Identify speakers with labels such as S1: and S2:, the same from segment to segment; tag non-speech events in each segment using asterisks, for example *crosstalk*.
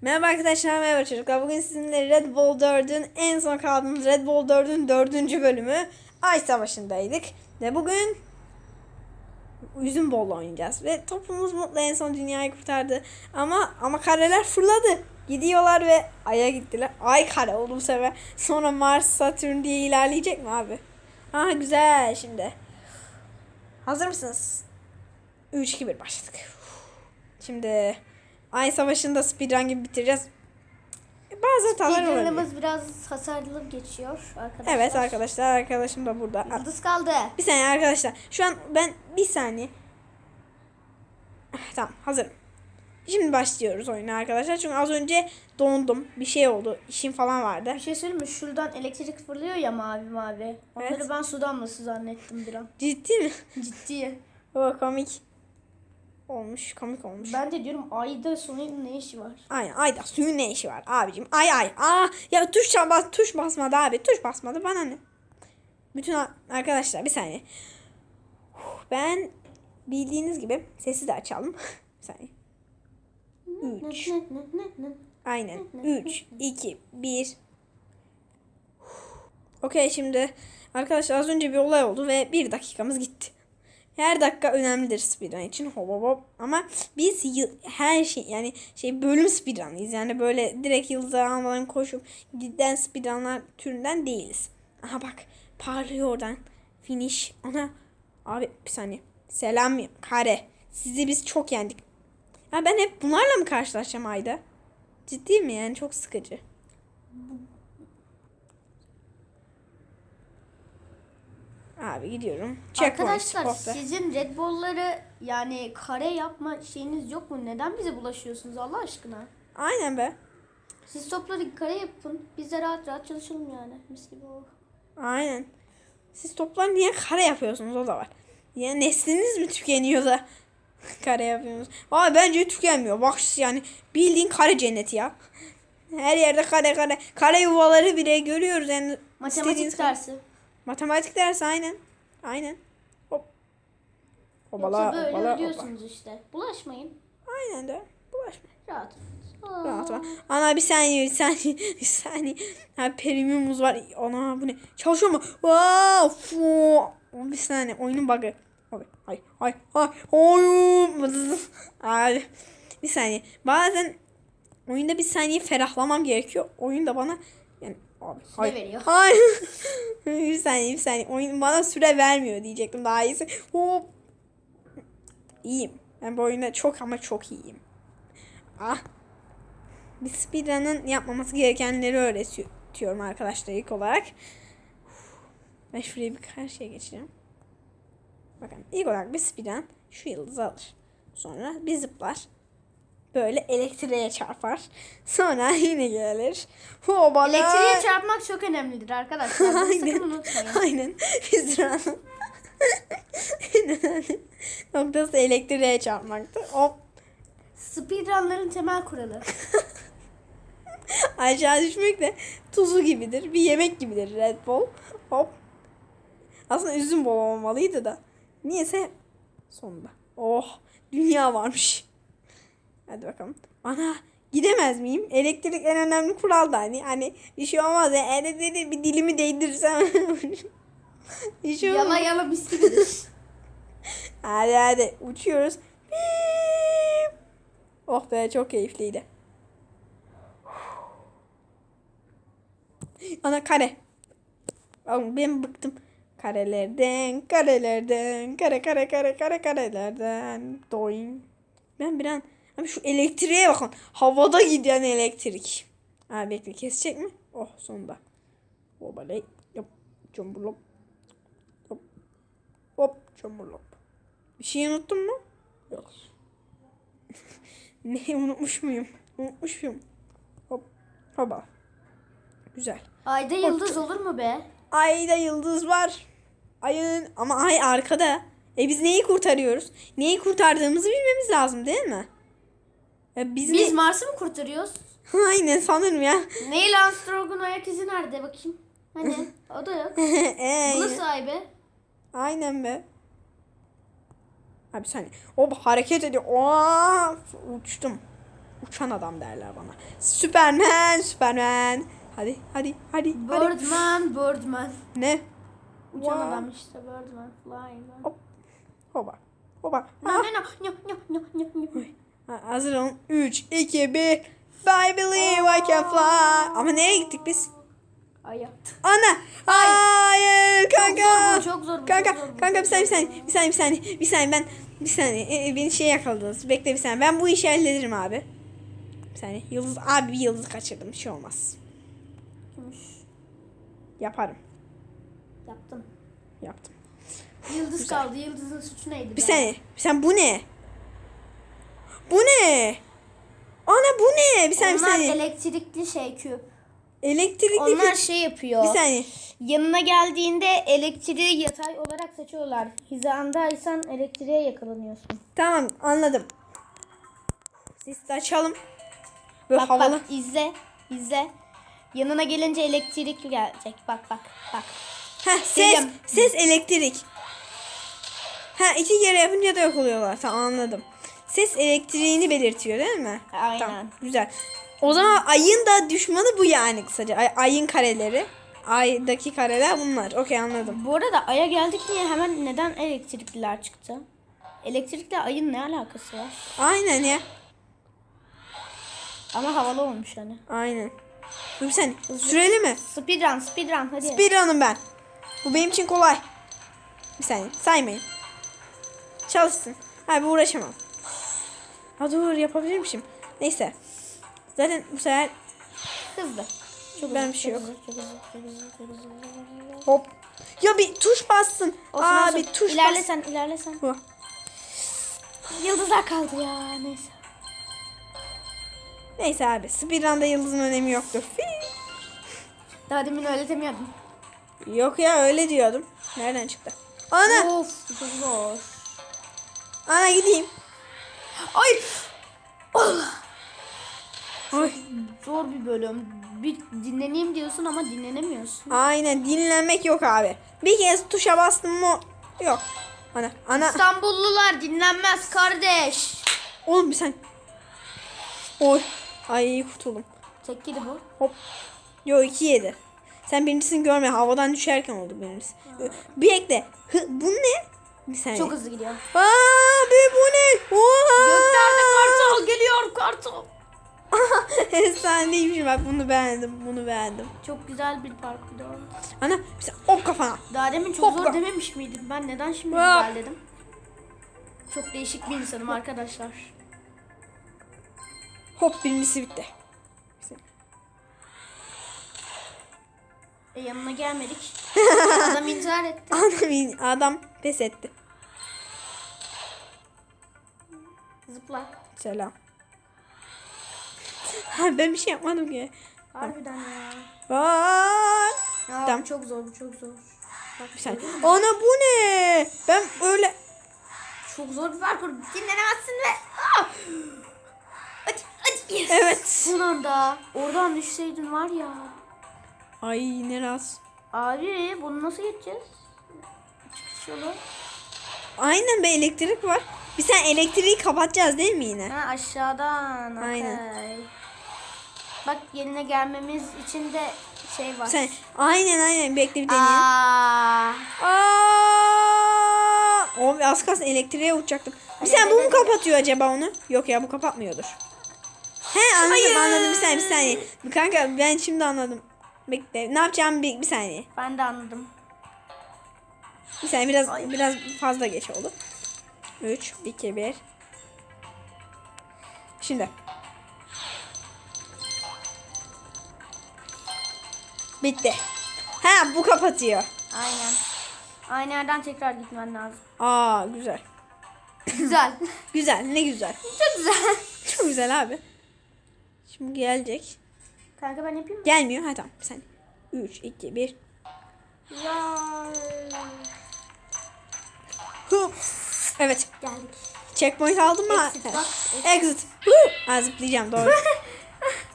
S1: Merhaba arkadaşlar, merhaba çocuklar. Bugün sizinle Red Bull 4'ün en son kaldığımız Red Bull 4'ün dördüncü bölümü Ay Savaşı'ndaydık. Ve bugün Üzüm Bol oynayacağız. Ve topumuz mutlu en son dünyayı kurtardı. Ama ama kareler fırladı. Gidiyorlar ve Ay'a gittiler. Ay kare oldu bu sefer. Sonra Mars, Satürn diye ilerleyecek mi abi? Ha güzel şimdi. Hazır mısınız? 3 2 1 başladık. Şimdi Ay Savaşı'nda speedrun gibi bitireceğiz. Bazı hatalar olabilir.
S2: Speedrun'ımız biraz hasarlı geçiyor arkadaşlar.
S1: Evet arkadaşlar arkadaşım da burada.
S2: Yıldız kaldı.
S1: Bir saniye arkadaşlar. Şu an ben bir saniye. Tamam hazırım. Şimdi başlıyoruz oyuna arkadaşlar. Çünkü az önce dondum. Bir şey oldu. İşim falan vardı.
S2: Bir şey söyleyeyim mi? Şuradan elektrik fırlıyor ya mavi mavi. Onları
S1: Evet.
S2: ben sudan nasıl zannettim bir an.
S1: Ciddi mi?
S2: Ciddi. *laughs*
S1: O komik. Olmuş. Komik olmuş.
S2: Ben de diyorum ayda suyun ne işi var?
S1: Aynen. Ayda suyun ne işi var abicim? Ay ay. Aa ya tuş bas tuş basmadı abi. Tuş basmadı bana ne? Bütün arkadaşlar bir saniye. Ben bildiğiniz gibi sesi de açalım. *laughs* bir saniye. 3 Aynen. 3 2 1 Okey şimdi arkadaşlar az önce bir olay oldu ve bir dakikamız gitti. Her dakika önemlidir speedrun için hop hop hop. Ama biz her şey yani şey bölüm speedrun'ıyız. Yani böyle direkt yıldızı almadan koşup giden speedrunlar türünden değiliz. Aha bak parlıyor oradan. Finish. Ana abi bir saniye. Selam kare. Sizi biz çok yendik. Ya ben hep bunlarla mı karşılaşacağım ayda? Ciddi mi yani çok sıkıcı. Abi gidiyorum. Checkpoint.
S2: Arkadaşlar
S1: hop be.
S2: sizin Red Bull'ları yani kare yapma şeyiniz yok mu? Neden bize bulaşıyorsunuz Allah aşkına?
S1: Aynen be.
S2: Siz topları kare yapın. Biz de rahat rahat çalışalım yani. Mis gibi oh.
S1: Aynen. Siz toplar niye kare yapıyorsunuz o da var. Ya nesliniz mi tükeniyor da *laughs* kare yapıyorsunuz? Aa bence tükenmiyor. Bak yani bildiğin kare cenneti ya. Her yerde kare kare. Kare yuvaları bile görüyoruz yani.
S2: Matematik dersi.
S1: Matematik dersi aynen. Aynen. Hop. Hopala
S2: Yoksa böyle
S1: hopala.
S2: ölüyorsunuz işte. Bulaşmayın.
S1: Aynen de. Bulaşma.
S2: Rahat.
S1: Rahat var. Ana bir saniye bir saniye *laughs* bir saniye. Ha premiumumuz var. Ana bu ne? Çalışıyor mu? Wow. Bir saniye oyunun bug'ı. Abi ay ay ay oyun. *laughs* Abi bir saniye. Bazen oyunda bir saniye ferahlamam gerekiyor. Oyun da bana abi
S2: Süre veriyor. *laughs*
S1: Ay. *laughs* bir saniye bir saniye. Oyun bana süre vermiyor diyecektim daha iyisi. Hop. İyiyim. Ben bu oyunda çok ama çok iyiyim. Ah. Bir speedrun'ın yapmaması gerekenleri öğretiyorum arkadaşlar ilk olarak. Ben şuraya bir karşıya geçeceğim. Bakın ilk olarak bir speedrun şu yıldızı alır. Sonra bir zıplar. Böyle elektriğe çarpar. Sonra *laughs* yine gelir. Hobala.
S2: Elektriğe çarpmak çok önemlidir arkadaşlar. Bunu *laughs* sakın unutmayın.
S1: Aynen. *laughs* Önemli noktası elektriğe çarpmaktı. Hop
S2: Speedrunların temel kuralı.
S1: aşağı düşmek de tuzu gibidir. Bir yemek gibidir Red Bull. Hop. Aslında üzüm bol olmalıydı da. Niyeyse sonunda. Oh dünya varmış. Hadi bakalım. Ana gidemez miyim? Elektrik en önemli kural da hani. Hani bir şey olmaz ya. Elektriği bir dilimi değdirsem. *laughs* bir şey olmaz.
S2: Yala yala mis gibidir.
S1: Hadi hadi uçuyoruz. Piip. Oh be çok keyifliydi. Ana kare. Oğlum ben bıktım. Karelerden, karelerden, kare kare kare kare karelerden. Doing. Ben bir an abi şu elektriğe bakın. Havada giden elektrik. Abi bekle kesecek mi? Oh sonunda. Obaley. Yap. Cumbulop. Hop. Hop. Cumbulop. Bir şey unuttun mu? Yok. *laughs* ne unutmuş muyum? Unutmuş muyum? Hop. Hoba. Güzel.
S2: Ayda yıldız olur mu be?
S1: Ayda yıldız var. Ayın ama ay arkada. E biz neyi kurtarıyoruz? Neyi kurtardığımızı bilmemiz lazım değil mi? Ya biz,
S2: Biz
S1: ne...
S2: Mars'ı mı kurtarıyoruz?
S1: Aynen sanırım ya.
S2: Neil Armstrong'un ayak izi nerede bakayım? Hani o da yok.
S1: ee,
S2: Bu nasıl ay be?
S1: Aynen be. Abi bir saniye. O hareket ediyor. Oo, uçtum. Uçan adam derler bana. Süpermen, Süpermen. Hadi, hadi, hadi. hadi.
S2: Birdman, Birdman.
S1: Ne?
S2: Uçan
S1: Wow.
S2: adam işte Birdman, Flying Man.
S1: Hop. Hoba. Hoba.
S2: No,
S1: Ah.
S2: no, no, no, no, no, no, no.
S1: Ha, Hazır olun. 3, 2, 1. I believe I can fly. Ama nereye gittik biz?
S2: Aya.
S1: Ana. Hayır kanka.
S2: Çok zor bu, çok zor bu,
S1: Kanka,
S2: çok zor bu,
S1: kanka bir saniye, bir saniye, bir saniye, bir saniye, bir saniye, ben, bir saniye, e, beni şey yakaladınız. Bekle bir saniye, ben bu işi hallederim abi. Bir saniye, yıldız, abi bir yıldız kaçırdım, bir şey olmaz.
S2: Gümüş.
S1: Yaparım,
S2: Yaptım.
S1: yaptım.
S2: Yıldız kaldı. Yıldızın suçu neydi?
S1: Bir
S2: be?
S1: saniye, sen bu ne? Bu ne? Ana bu ne? Bir saniye, bir
S2: Onlar
S1: saniye.
S2: elektrikli şey küp.
S1: Elektrikli
S2: Onlar
S1: bir,
S2: şey yapıyor.
S1: bir saniye.
S2: Yanına geldiğinde elektriği yatay olarak seçiyorlar. Hizandaysan elektriğe yakalanıyorsun.
S1: Tamam, anladım. Sesi de açalım. Böyle
S2: Bak
S1: havalı.
S2: bak izle. izle. Yanına gelince elektrik gelecek. Bak bak bak.
S1: Heh, ses,
S2: Diyeceğim.
S1: ses elektrik. Ha iki kere yapınca da yok oluyorlar. Tamam anladım. Ses elektriğini belirtiyor değil mi?
S2: Aynen.
S1: Tamam güzel. O zaman ayın da düşmanı bu yani kısaca. Ay, ayın kareleri. Aydaki kareler bunlar. Okey anladım.
S2: Bu arada Ay'a geldik diye hemen neden elektrikliler çıktı? Elektrikle Ay'ın ne alakası var?
S1: Aynen ya.
S2: Ama havalı olmuş hani.
S1: Aynen. Dur saniye. Süreli mi?
S2: Speedrun speedrun hadi.
S1: Speedrun'ım ben. Bu benim için kolay. Bir saniye saymayın. Çalışsın. Abi uğraşamam. Ha dur yapabilirmişim. Neyse. Zaten bu sefer
S2: Hızlı. Çok
S1: Ben bir şey yok. hop. Ya bir tuş bassın.
S2: Olsun,
S1: Abi tuş
S2: İlerle
S1: bas.
S2: sen ilerle sen.
S1: Bu.
S2: Yıldızlar kaldı ya neyse.
S1: Neyse abi. Speedrun'da yıldızın önemi yoktur. Fii.
S2: Daha demin öyle demiyordum.
S1: Yok ya öyle diyordum. Nereden çıktı? Ana.
S2: Of çok zor.
S1: Ana gideyim.
S2: Ay
S1: Oy.
S2: zor bir bölüm. Bir dinleneyim diyorsun ama dinlenemiyorsun.
S1: Aynen dinlenmek yok abi. Bir kez tuşa bastım mı yok. Ana ana.
S2: İstanbullular dinlenmez kardeş.
S1: Oğlum bir sen. Oy. Ay kurtuldum.
S2: Tek yedi bu.
S1: Hop. Yo iki yedi. Sen birincisini görme. Havadan düşerken oldu birincisi. Bir ekle. Hı, bu ne? Bir saniye.
S2: Çok hızlı gidiyor.
S1: Abi bu ne? Oha.
S2: Göklerde kartal geliyor kartal. *laughs*
S1: Efsaneymiş bak bunu beğendim. Bunu beğendim.
S2: Çok güzel bir parkurdu.
S1: Ana bir sen hop kafana.
S2: Daha demin çok
S1: Hoppa.
S2: zor dememiş miydim? Ben neden şimdi
S1: Hop.
S2: güzel dedim? Çok değişik bir insanım arkadaşlar.
S1: Hop birincisi bitti.
S2: E yanına gelmedik. *laughs* Adam intihar etti.
S1: Adam, adam pes etti.
S2: Zıpla.
S1: Selam. Ha, ben bir şey yapmadım ki.
S2: Harbiden ya.
S1: Aa,
S2: Ya
S1: Tamam.
S2: çok zor bu çok zor. Bak
S1: bir saniye. Ana bu ne? Ben öyle
S2: Çok zor bir parkur. Dinlenemezsin ve... Ah! Hadi hadi. Yes.
S1: Evet.
S2: Son anda. Oradan düşseydin var ya.
S1: Ay ne rahatsız.
S2: Abi bunu nasıl geçeceğiz? Çıkış yolu.
S1: Aynen be elektrik var. Bir sen elektriği kapatacağız değil mi yine?
S2: Ha aşağıdan.
S1: Aynen.
S2: okey. Bak yerine gelmemiz için de şey var.
S1: Sen aynen aynen bekle bir deneyelim.
S2: Aa.
S1: Aa! O az kalsın elektriğe uçacaktım. Bir sen bu mu kapatıyor acaba onu? Yok ya bu kapatmıyordur. He anladım
S2: Hayır.
S1: anladım bir saniye bir saniye. Kanka ben şimdi anladım. Bekle ne yapacağımı bir, bir saniye.
S2: Ben de anladım.
S1: Bir saniye biraz biraz fazla geç oldu. 3, 2, 1. Şimdi. Bitti. Ha bu kapatıyor.
S2: Aynen. Aynı yerden tekrar gitmen lazım.
S1: Aa güzel.
S2: Güzel. *laughs*
S1: Güzel ne güzel.
S2: Çok güzel.
S1: Çok güzel abi. Şimdi gelecek.
S2: Kanka ben yapayım mı?
S1: Gelmiyor. Ha tamam saniye. 3, 2, 1.
S2: Ya.
S1: Evet.
S2: Geldik.
S1: Checkpoint aldın mı?
S2: Exit
S1: Evet.
S2: bak,
S1: Exit. Ha zıplayacağım doğru. *laughs*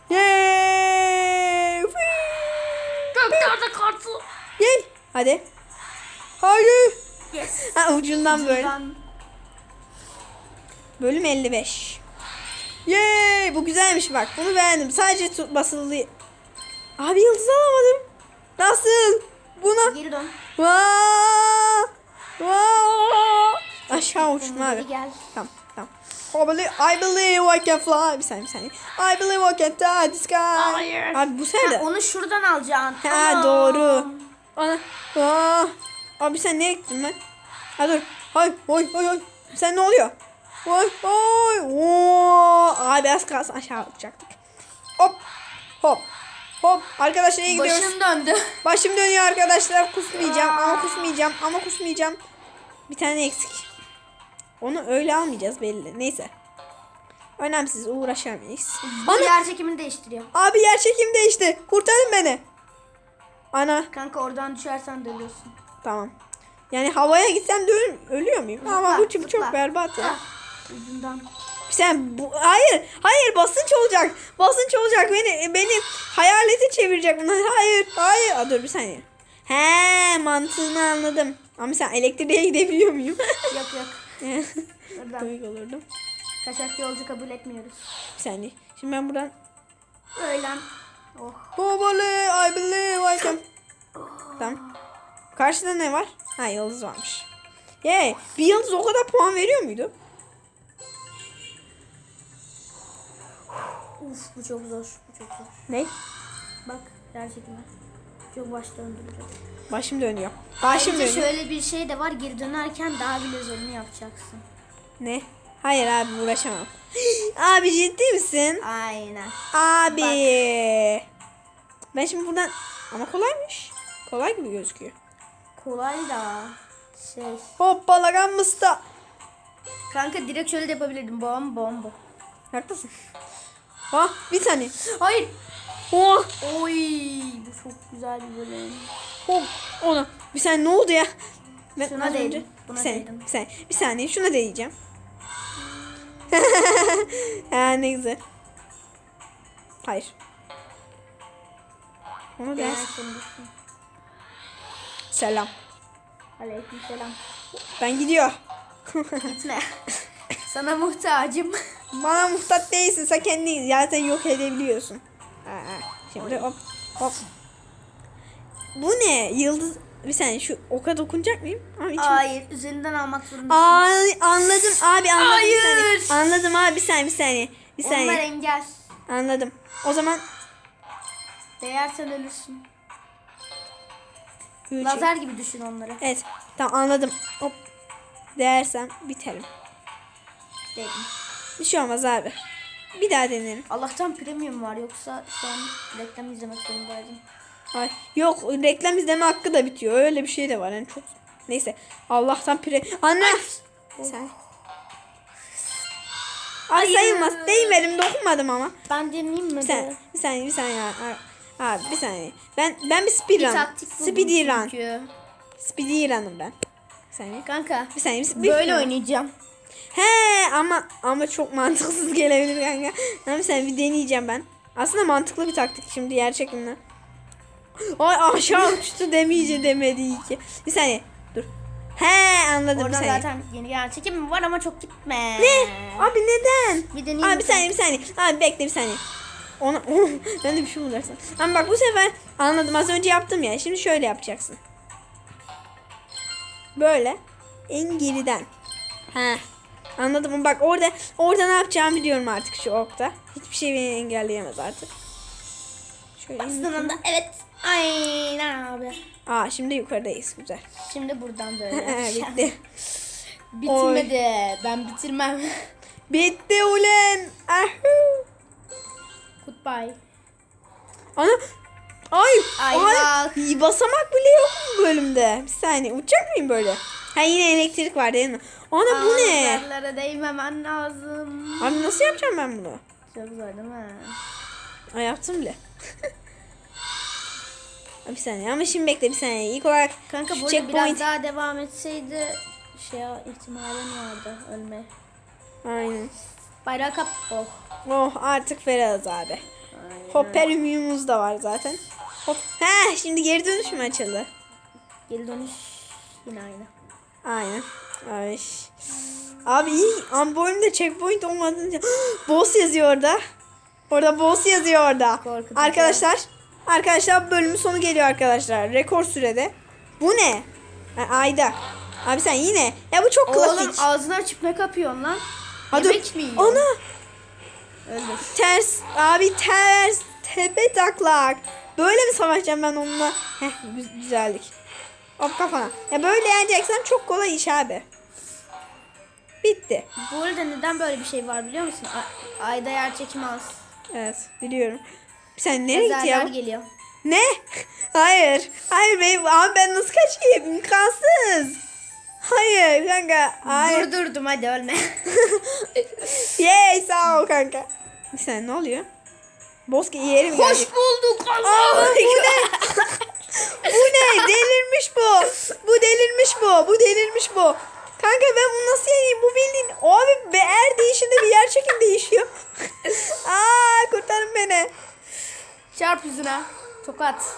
S1: Yay! Whee!
S2: Göklerde kartı.
S1: Gel. Hadi. Hadi.
S2: Yes.
S1: Ha ucundan böyle.
S2: Ben
S1: Bölüm 55. Yay! Bu güzelmiş bak. Bunu beğendim. Sadece tut basılı. Abi yıldız alamadım. Nasıl? Buna.
S2: Geri dön.
S1: Vaa! Vaa! Aşağı uçtum abi.
S2: Gel.
S1: Tamam tamam. I believe, I believe I can fly. Bir saniye bir saniye. I believe I can touch the sky.
S2: Hayır.
S1: Abi bu
S2: Ha,
S1: sene.
S2: onu şuradan alacaksın.
S1: Ha
S2: Tamam.
S1: doğru. Ana. Aa. Abi sen nereye gittin lan? Ha dur. Hay hay hay hay. Sen ne oluyor? Hay hay. Oo. Abi az kalsın aşağı atacaktık. Hop. Hop. Hop. Arkadaşlar iyi gidiyoruz.
S2: Başım döndü.
S1: Başım dönüyor arkadaşlar. Kusmayacağım ama kusmayacağım ama kusmayacağım. Bir tane eksik. Onu öyle almayacağız belli. Neyse. Önemsiz uğraşamayız.
S2: Bu
S1: Ana.
S2: yer çekimini değiştiriyor.
S1: Abi yer çekim değişti. Kurtarın beni. Ana.
S2: Kanka oradan düşersen dönüyorsun.
S1: Tamam. Yani havaya gitsem de öl- ölüyor muyum? Ama
S2: Zıpla,
S1: bu tip çok berbat ya.
S2: Ah, Ucundan.
S1: Sen bu hayır hayır basınç olacak. Basınç olacak. Beni beni hayalete çevirecek. Hayır hayır. Aa, dur bir saniye. He mantığını anladım. Ama sen elektriğe gidebiliyor muyum? *laughs*
S2: Yok yok. Oradan.
S1: Komik olurdum.
S2: Kaçak yolcu kabul etmiyoruz.
S1: Bir saniye. Şimdi ben buradan
S2: Öyle. Oh.
S1: Babale I believe I can. Tamam. Karşıda ne var? Ha yıldız varmış. Ye bir yıldız o kadar puan veriyor muydu?
S2: Uf bu çok zor. Bu çok zor.
S1: Ne?
S2: Bak yer Çok baş döndürücü.
S1: Başım dönüyor. Başım
S2: Ayrıca
S1: dönüyor.
S2: şöyle bir şey de var. Geri dönerken daha bile zorunu yapacaksın.
S1: Ne? Hayır abi uğraşamam. *gasps* abi ciddi misin?
S2: Aynen.
S1: Abi. Ben şimdi buradan ama kolaymış. Kolay gibi gözüküyor.
S2: Kolay da şey.
S1: Hoppala mısta.
S2: Kanka direkt şöyle de yapabilirdim. Bom bom bom.
S1: Haklısın. Ah bir saniye.
S2: Hayır.
S1: Oh,
S2: Oy bu çok güzel bir bölüm.
S1: hop ona. Bir saniye ne oldu ya? Ben
S2: Şuna
S1: az
S2: değdim, buna
S1: bir saniye,
S2: değdim.
S1: bir saniye, bir saniye şuna değeceğim. *laughs* ha ne güzel. Hayır. Onu
S2: şimdi.
S1: Selam.
S2: Aleyküm selam.
S1: Ben gidiyor.
S2: Gitme. *laughs* Sana muhtacım.
S1: Bana muhtaç değilsin. Sen kendini zaten yok edebiliyorsun. Ha. Şimdi hop hop. Bu ne? Yıldız. Bir saniye şu oka dokunacak mıyım? Ama içim-
S2: Hayır üzerinden almak zorundasın.
S1: Ay anladım abi anladım bir saniye.
S2: Hayır.
S1: Anladım abi bir saniye bir saniye. Bir
S2: Onlar
S1: saniye.
S2: engel.
S1: Anladım. O zaman
S2: Değersen ölürsün.
S1: üç-
S2: Lazer gibi düşün onları.
S1: Evet. Tamam anladım. Hop. Değersem biterim.
S2: Dedim.
S1: Bir şey olmaz abi. Bir daha denerim.
S2: Allah'tan premium var yoksa şu an reklam izlemek zorundaydım.
S1: Ay yok reklam izleme hakkı da bitiyor. Öyle bir şey de var. Yani çok neyse. Allah'tan pre Anne. Sen. Ay
S2: Hayır.
S1: sayılmaz. Değmedim dokunmadım ama.
S2: Ben deneyeyim mi?
S1: Bir saniye.
S2: de?
S1: Bir saniye bir saniye. Abi, bir saniye. Ben ben bir
S2: buldum
S1: Speedy run. Speedy run'ım ben. Bir saniye.
S2: Kanka
S1: Bir saniye. Bir,
S2: böyle oynayacağım.
S1: He ama ama çok mantıksız *laughs* gelebilir kanka. Ama bir saniye bir deneyeceğim ben. Aslında mantıklı bir taktik şimdi yer çekimle. Ay aşağı uçtu demeyece demedi iyi ki. Bir saniye dur. He anladım bir
S2: Orada
S1: saniye.
S2: zaten yeni yer çekim var ama çok gitme.
S1: Ne? Abi neden?
S2: Bir deneyeyim
S1: Abi bir saniye bir saniye. Abi bekle bir saniye. Ona, *laughs* ben de bir şey bularsın. Ama bak bu sefer anladım az önce yaptım ya. Şimdi şöyle yapacaksın. Böyle en geriden. Ha. Anladım mı? Bak orada orada ne yapacağımı biliyorum artık şu okta. Hiçbir şey beni engelleyemez artık. Şöyle
S2: Aslında evet. Aynen abi.
S1: Aa şimdi yukarıdayız güzel. *laughs*
S2: Şimdi buradan böyle. *laughs*
S1: Bitti.
S2: Bitmedi. Ben bitirmem. *laughs*
S1: Bitti ulen.
S2: Goodbye.
S1: Ana. Ay.
S2: Ay
S1: Ay. Basamak bile yok bu bölümde. Bir saniye. Uçacak mıyım böyle? Ha yine elektrik var değil mi? Ana bu ne?
S2: Ağızlarlara değmemen lazım.
S1: Abi nasıl yapacağım ben bunu?
S2: Çok zor değil mi?
S1: Ay yaptım bile. *laughs* bir saniye ama şimdi bekle bir saniye. İlk olarak
S2: Kanka
S1: şu
S2: burada biraz
S1: checkpoint.
S2: daha devam etseydi şey ihtimalin vardı ölme.
S1: Aynen.
S2: Bayrağı kap. Oh.
S1: Oh artık ferahız abi.
S2: Aynen.
S1: Hopperiumumuz da var zaten. Hop. He şimdi geri dönüş mü açıldı?
S2: Geri dönüş yine aynı.
S1: Aynen. Ay. Abi iyi. Ama bu oyunda checkpoint olmadığınca *gasps* boss yazıyor orada. Orada boss yazıyor orada.
S2: Korkutucu.
S1: Arkadaşlar. Arkadaşlar bölümün sonu geliyor arkadaşlar. Rekor sürede. Bu ne? Ha, ayda. Abi sen yine. Ya bu çok
S2: Oğlum
S1: klasik.
S2: ağzını açıp ne kapıyorsun lan?
S1: Hadi.
S2: Yemek mi yiyorsun?
S1: Ana.
S2: Öldür.
S1: Ters. Abi ters. Tepe taklak. Böyle mi savaşacağım ben onunla? Heh gü- güzellik. Hop kafana. Ya böyle yeneceksen çok kolay iş abi. Bitti.
S2: Bu arada neden böyle bir şey var biliyor musun? A- ayda yer çekimi az.
S1: Evet biliyorum. Sen nereye gitti ya?
S2: geliyor.
S1: Ne? Hayır. Hayır benim abi ben nasıl kaçayım? İmkansız. Hayır kanka. Hayır.
S2: Durdurdum hadi ölme. *laughs*
S1: Yay sağ ol kanka. Bir saniye ne oluyor? Boski yeri mi gelecek?
S2: Hoş bulduk
S1: Aa, bu ne? *laughs* bu ne? Delirmiş bu. Bu delirmiş bu. Bu delirmiş bu. Kanka ben bunu nasıl yeneyim? Bu bildiğin abi be er değişinde bir yer çekim değişiyor. *laughs* Aa kurtarın beni.
S2: Çarp yüzüne. Tokat.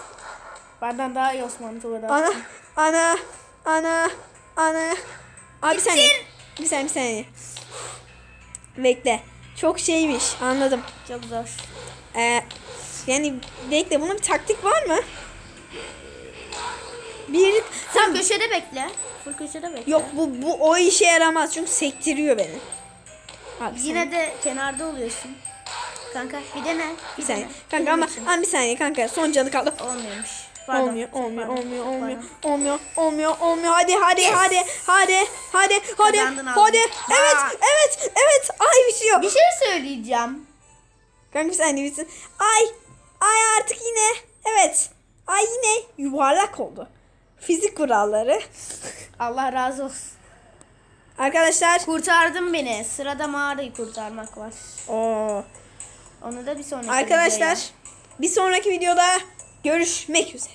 S2: Benden daha iyi Osman tokat.
S1: Ana ana ana ana. Abi bir saniye. Bir saniye bir saniye. Bekle. Çok şeymiş anladım.
S2: Çok zor.
S1: Ee, yani bekle bunun bir taktik var mı? Bir
S2: Sen köşede bekle. Full köşede bekle.
S1: yok bu bu o işe yaramaz çünkü sektiriyor beni. Abi sen-
S2: Yine de kenarda oluyorsun. Kanka bir dene.
S1: bir saniye.
S2: dene.
S1: Kanka ama, ama bir saniye kanka son canı kaldı.
S2: Olmuyormuş. Pardon.
S1: Olmuyor, olmuyor,
S2: Pardon.
S1: olmuyor, olmuyor,
S2: Pardon.
S1: olmuyor, olmuyor, olmuyor. Hadi, hadi, hadi, hadi, hadi, hadi,
S2: Kazandın, aldın.
S1: hadi. Evet,
S2: Aa.
S1: evet, evet. Ay bitiyor.
S2: Bir şey söyleyeceğim.
S1: Kanka bir saniye bitsin. Ay, ay artık yine. Evet. Ay yine yuvarlak oldu. Fizik kuralları.
S2: Allah razı olsun.
S1: Arkadaşlar.
S2: Kurtardın beni. Sırada mağarayı kurtarmak var.
S1: Oo.
S2: Onu da bir sonraki
S1: Arkadaşlar
S2: videoya.
S1: bir sonraki videoda görüşmek üzere.